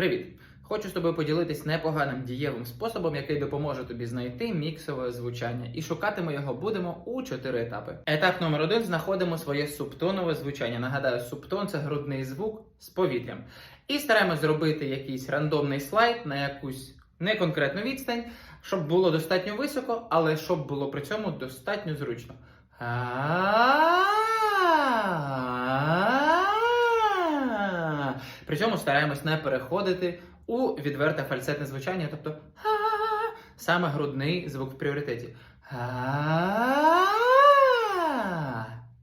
Привіт! Хочу з тобою поділитись непоганим дієвим способом, який допоможе тобі знайти міксове звучання. І шукати ми його будемо у чотири етапи. Етап номер один знаходимо своє субтонове звучання. Нагадаю, субтон це грудний звук з повітрям. І стараємось зробити якийсь рандомний слайд на якусь неконкретну відстань, щоб було достатньо високо, але щоб було при цьому достатньо зручно. А-а-а. При цьому стараємось не переходити у відверте фальцетне звучання, тобто саме грудний звук в пріоритеті.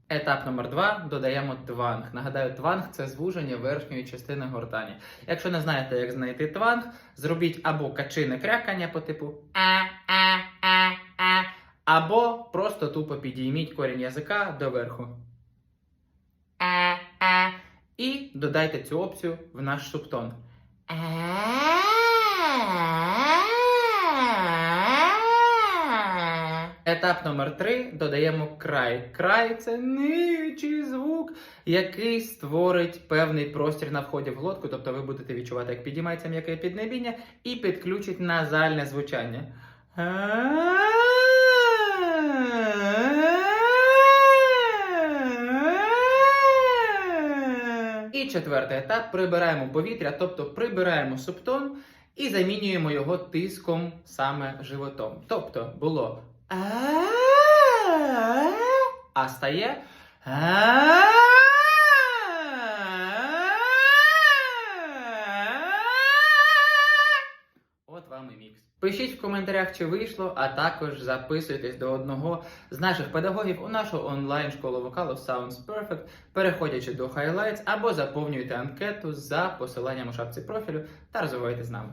Етап номер два додаємо тванг. Нагадаю, тванг це звуження верхньої частини гортані. Якщо не знаєте, як знайти тванг, зробіть або качине крякання по типу а-а-а-а, або просто тупо підійміть корінь язика доверху. І додайте цю опцію в наш субтон. Етап номер три додаємо край. Край це нижчий звук, який створить певний простір на вході в глотку, тобто ви будете відчувати, як підіймається м'яке піднебіння, і підключить назальне звучання. І четвертий етап прибираємо повітря, тобто прибираємо субтон і замінюємо його тиском саме животом. Тобто було а стає. От вам і мікс. Пишіть в коментарях, чи вийшло, а також записуйтесь до одного з наших педагогів у нашу онлайн-школу вокалу Sounds Perfect, переходячи до Highlights або заповнюйте анкету за посиланням у шапці профілю та розвивайте з нами.